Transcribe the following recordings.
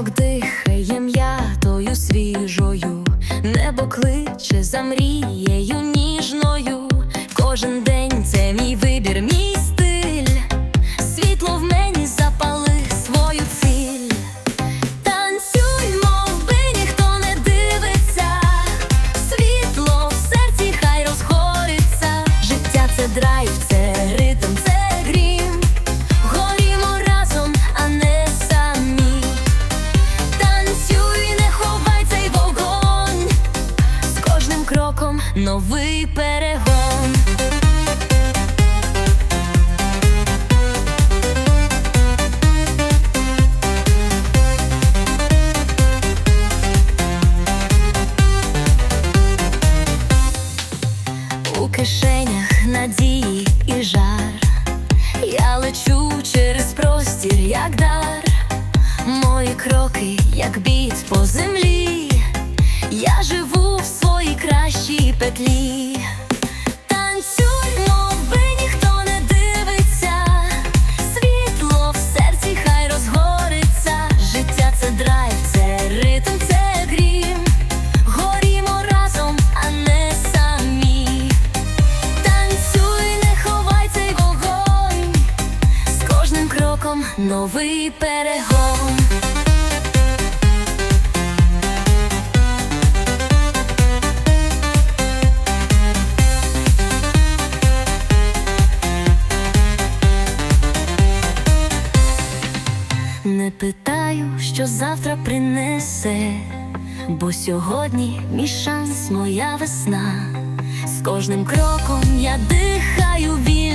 ранок дихає м'ятою свіжою, небо кличе за мрією ніжною. Кожен день це мій вибір, мій стиль, світло в мені запали. кроком новий перегон. новий перегон. Що завтра принесе, бо сьогодні мій шанс, моя весна. З кожним кроком я дихаю він.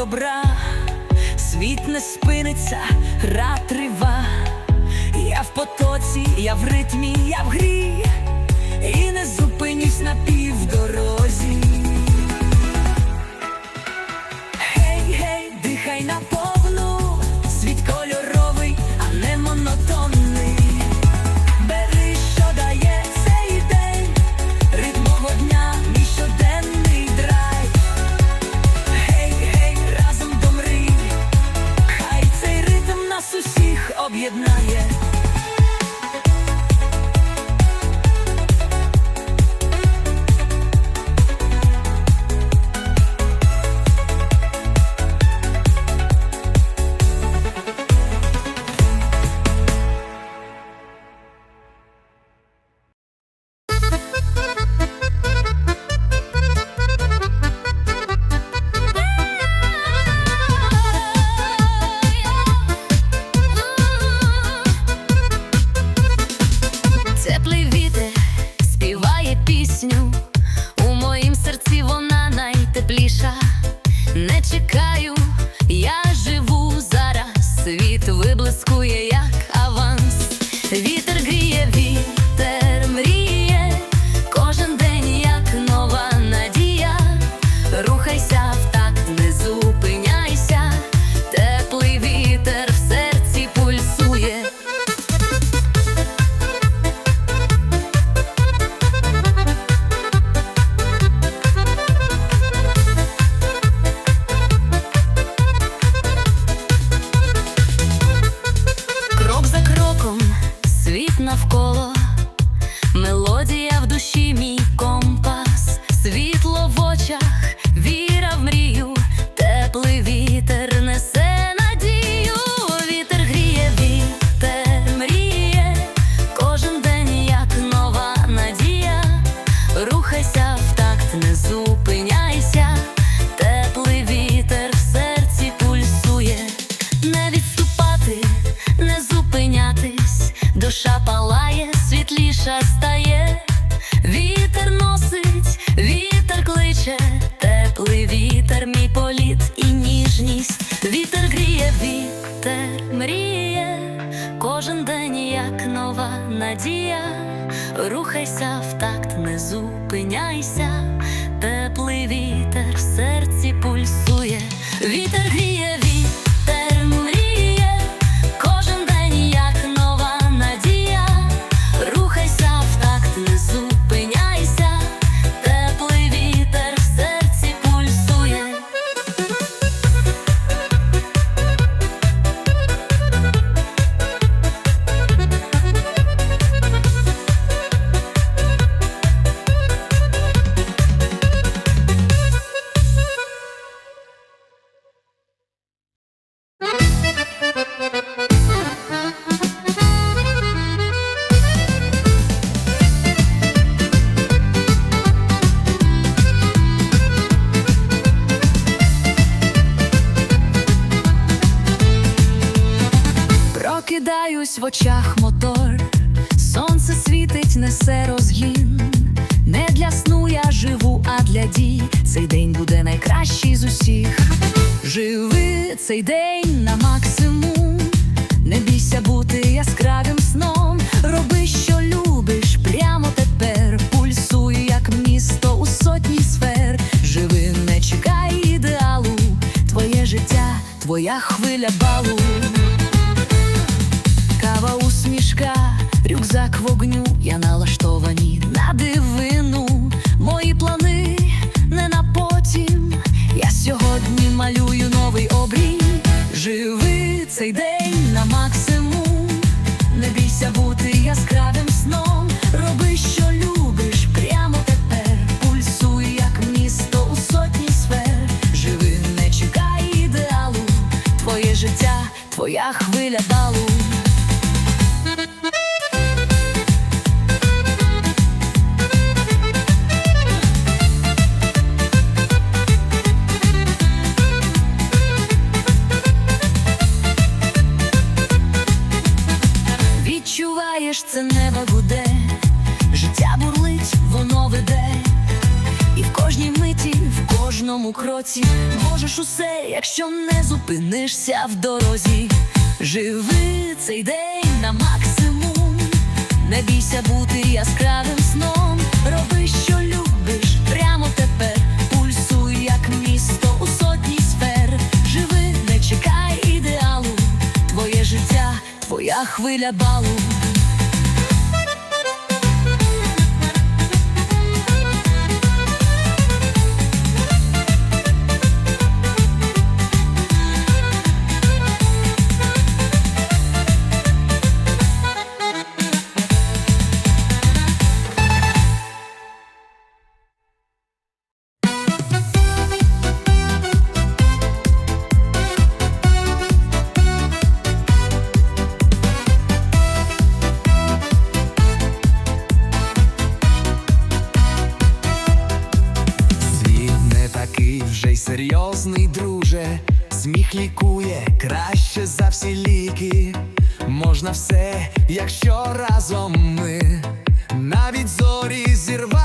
добра, світ не спиниться, гра трива, я в потоці, я в ритмі, я в грі. об'єднає. Не чекаю, надія, рухайся в такт, не зупиняйся, теплий вітер в серці пульсує, вітер гріє, твоя хвиля балу. Кава усмішка, рюкзак вогню, я налаштовані на дивину. Мої плани не на потім. Я сьогодні малюю новий обрій. Живи цей день на максимум. Не бійся бути яскравим сном. Твоя хвиля балу. Відчуваєш, це небо гуде, життя бурлить, воно веде, і в кожній миті, в кожному кроці можеш усе, якщо не зупинишся в дорозі. Живи цей день на максимум, не бійся бути яскравим сном. Роби, що любиш, прямо тепер. Пульсуй, як місто у сотні сфер. Живи, не чекай ідеалу. Твоє життя, твоя хвиля балу. За ліки. Можна все, якщо разом ми навіть зорі зірвати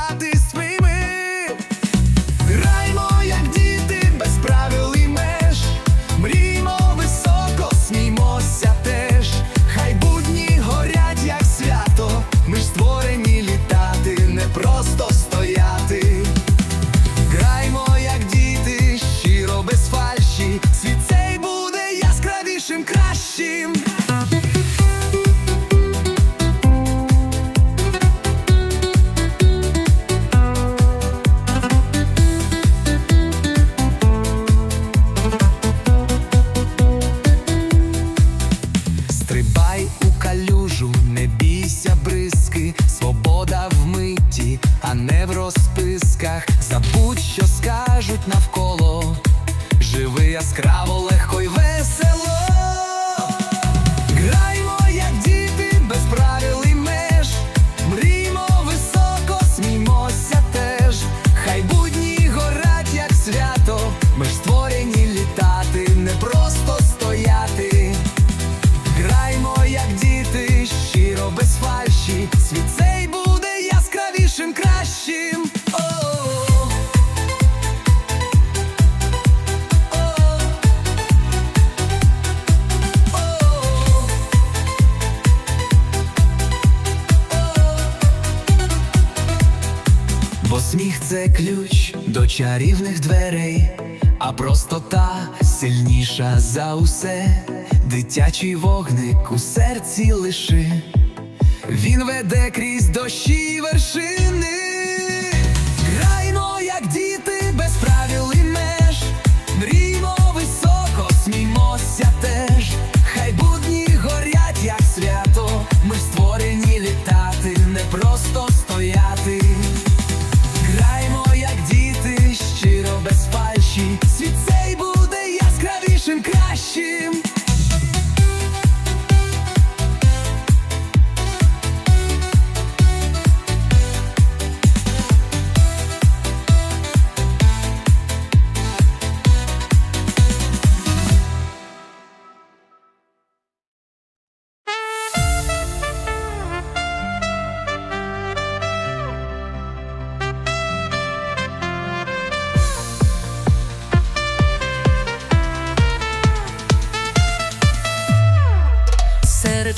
ключ до чарівних дверей, а простота сильніша за усе, дитячий вогник у серці лиши, він веде крізь дощі вершини.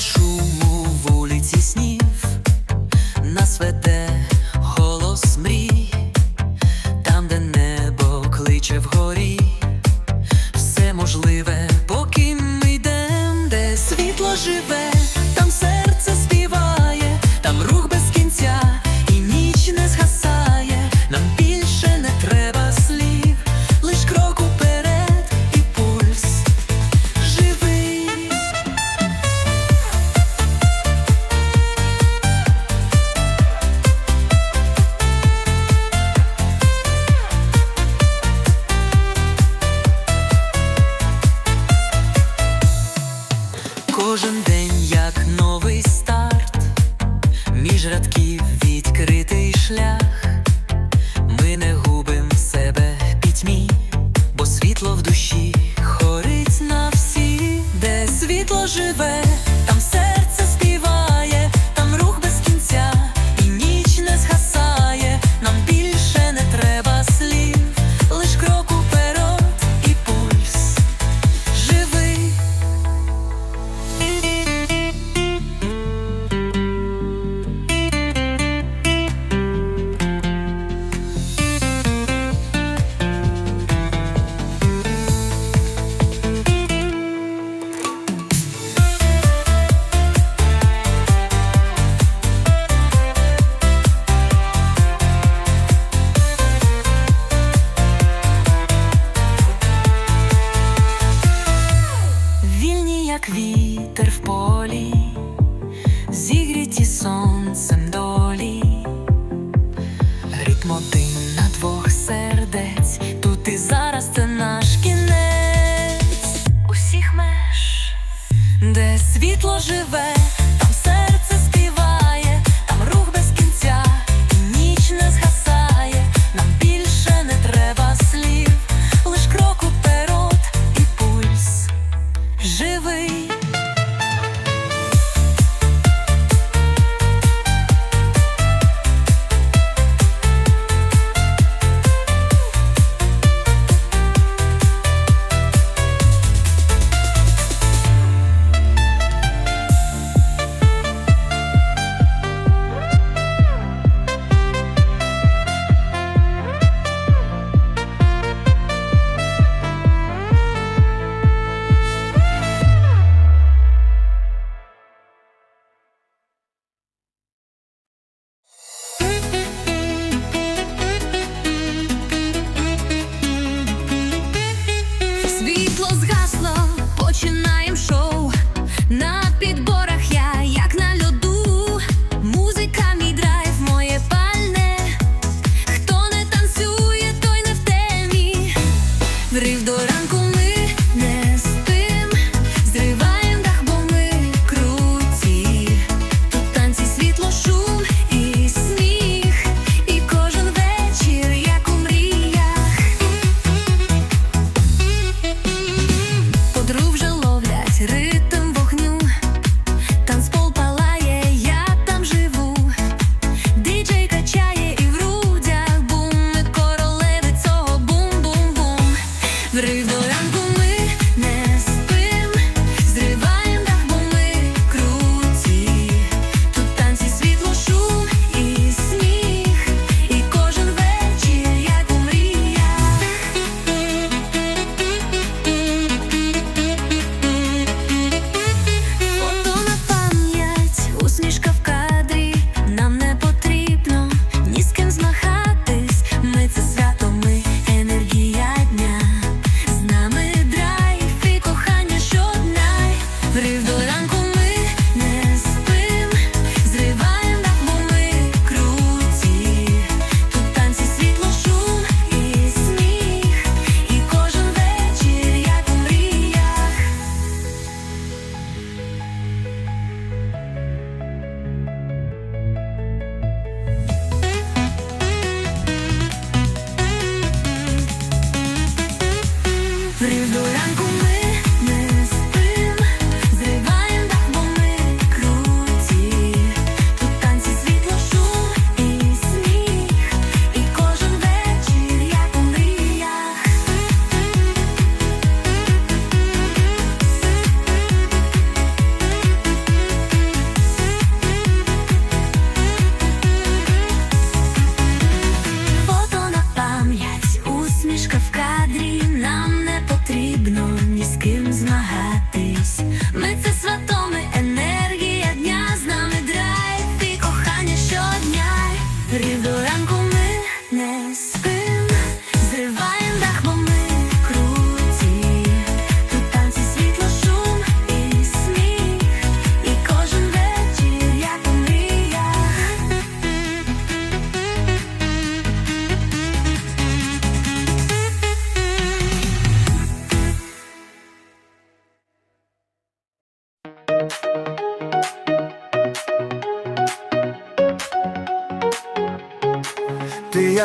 шуму вулиці снів на свете.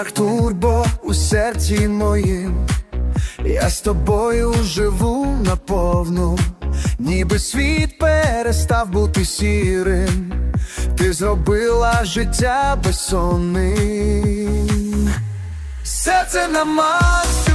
Як турбо у серці моїм, я з тобою живу наповну, ніби світ перестав бути сірим, ти зробила життя безсонним. Серце на максимум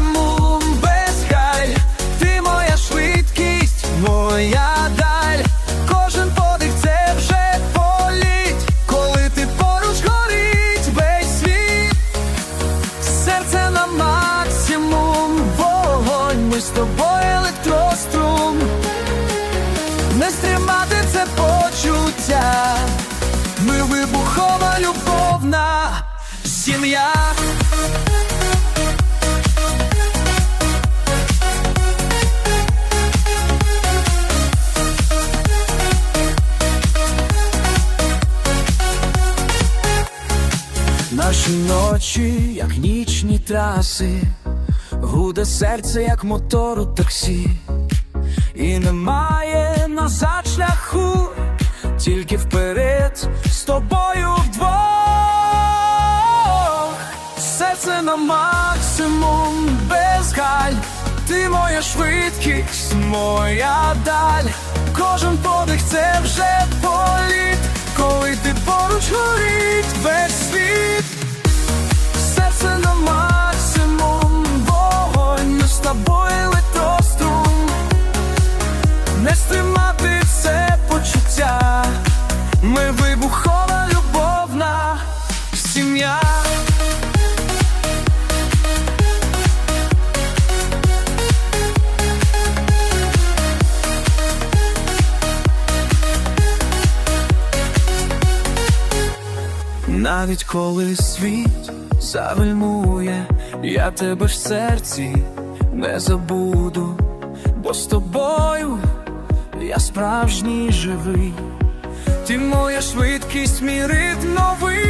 траси, гуде серце, як мотор у таксі, і немає назад шляху, тільки вперед з тобою вдвох. Серце на максимум без галь, ти моя швидкість, моя даль, кожен подих це вже політ, коли ти поруч горить весь світ. Серце на максимум, вогонь, ми з Не стримати це почуття, ми вибухова любовна сім'я. Навіть коли світ завильмує, я тебе в серці не забуду, бо з тобою я справжній живий, ти моя швидкість, мій ритм новий,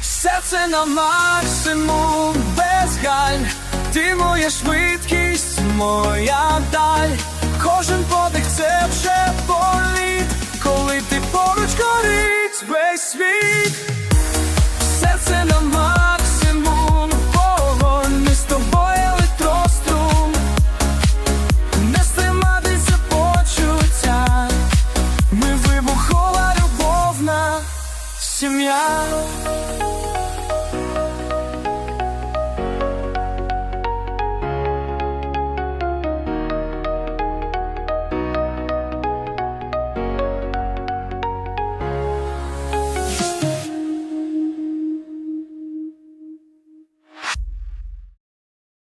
серце на максимум без швидкість, моя даль. Кожен подих це вже політ, коли ти поруч горить весь світ, серце намагає